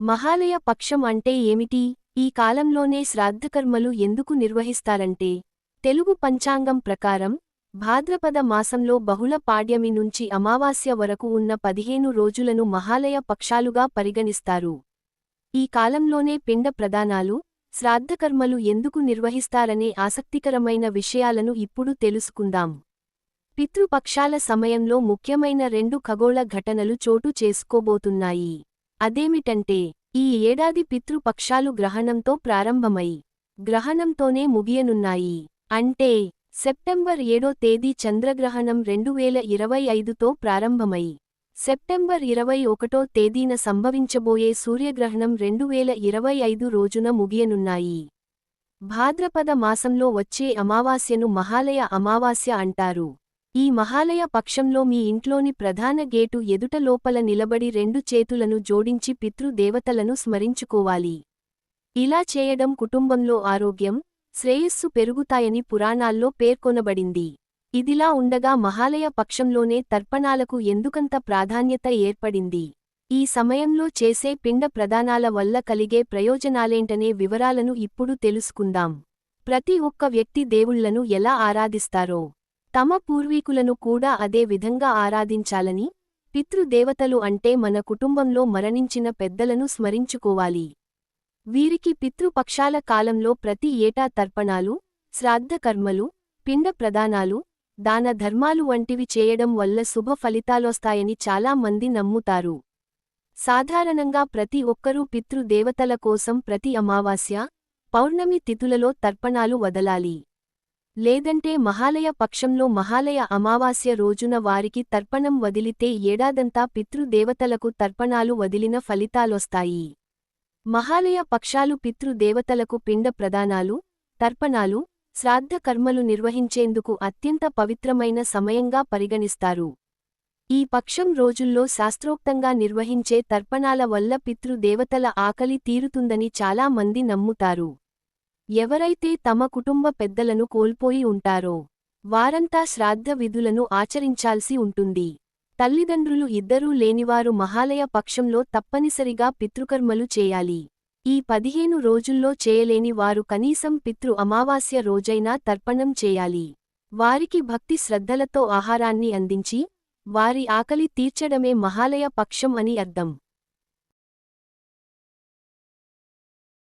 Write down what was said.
మహాలయ పక్షం అంటే ఏమిటి? ఈ కాలంలోనే శ్రాద్ధకర్మలు ఎందుకు నిర్వహిస్తారంటే తెలుగు పంచాంగం ప్రకారం భాద్రపద మాసంలో బహుళ పాడ్యమి నుంచి అమావాస్య వరకు ఉన్న పదిహేను రోజులను మహాలయ పక్షాలుగా పరిగణిస్తారు. ఈ కాలంలోనే పిండ ప్రదానాలు శ్రాద్ధకర్మలు ఎందుకు నిర్వహిస్తారనే ఆసక్తికరమైన విషయాలను ఇప్పుడు తెలుసుకుందాం. పితృపక్షాల సమయంలో ముఖ్యమైన రెండు ఖగోళ ఘటనలు చోటు చేసుకోబోతున్నాయి. అదేమిటంటే ఈ ఏడాది పితృపక్షాలు గ్రహణంతో ప్రారంభమై గ్రహణంతోనే ముగియనున్నాయి. అంటే సెప్టెంబర్ ఏడో తేదీ చంద్రగ్రహణం రెండు వేల ఇరవై ఐదుతో ప్రారంభమై సెప్టెంబర్ ఇరవై ఒకటో తేదీన సంభవించబోయే సూర్యగ్రహణం రెండు వేల ఇరవై ఐదు రోజున ముగియనున్నాయి. భాద్రపద మాసంలో వచ్చే అమావాస్యను మహాలయ అమావాస్య అంటారు. ఈ మహాలయ పక్షంలో మీ ఇంట్లోని ప్రధాన గేటు ఎదుట లోపల నిలబడి రెండు చేతులను జోడించి పితృదేవతలను స్మరించుకోవాలి. ఇలా చేయడం కుటుంబంలో ఆరోగ్యం శ్రేయస్సు పెరుగుతాయని పురాణాల్లో పేర్కొనబడింది. ఇదిలా ఉండగా మహాలయ పక్షంలోనే తర్పణాలకు ఎందుకంత ప్రాధాన్యత ఏర్పడింది? ఈ సమయంలో చేసే పిండ ప్రదానాల వల్ల కలిగే ప్రయోజనాలేంటనే వివరాలను ఇప్పుడు తెలుసుకుందాం. ప్రతి ఒక్క వ్యక్తి దేవుళ్ళను ఎలా ఆరాధిస్తారో తమ పూర్వీకులను కూడా అదే విధంగా ఆరాధించాలని పితృదేవతలు అంటే మన కుటుంబంలో మరణించిన పెద్దలను స్మరించుకోవాలి. వీరికి పితృపక్షాల కాలంలో ప్రతి ఏటా తర్పణాలు శ్రాద్ధకర్మలు పిండ ప్రదానాలు దాన ధర్మాలు వంటివి చేయడం వల్ల శుభ ఫలితాలొస్తాయని చాలా మంది నమ్ముతారు. సాధారణంగా ప్రతి ఒక్కరూ పితృదేవతల కోసం ప్రతి అమావాస్య పౌర్ణమి తిథులలో తర్పణాలు వదలాలి. లేదంటే మహాలయ పక్షంలో మహాలయ అమావాస్య రోజున వారికి తర్పణం వదిలితే ఏడాదంతా పితృదేవతలకు తర్పణాలు వదిలిన ఫలితాలొస్తాయి. మహాలయ పక్షాలు పితృదేవతలకు పిండ ప్రదానాలు తర్పణాలు శ్రాద్ధ కర్మలు నిర్వహించేందుకు అత్యంత పవిత్రమైన సమయంగా పరిగణిస్తారు. ఈ పక్షం రోజుల్లో శాస్త్రోక్తంగా నిర్వహించే తర్పణాల వల్ల పితృదేవతల ఆకలి తీరుతుందని చాలా మంది నమ్ముతారు. ఎవరైతే తమ కుటుంబ పెద్దలను కోల్పోయి ఉంటారో వారంతా శ్రాద్ధ విధులను ఆచరించాల్సి ఉంటుంది. తల్లిదండ్రులు ఇద్దరూ లేనివారు మహాలయ పక్షంలో తప్పనిసరిగా పితృకర్మలు చేయాలి. ఈ పదిహేను రోజుల్లో చేయలేని వారు కనీసం పితృ అమావాస్య రోజైనా తర్పణం చేయాలి. వారికి భక్తి శ్రద్ధలతో ఆహారాన్ని అందించి వారి ఆకలి తీర్చడమే మహాలయ పక్షం అని అర్థం.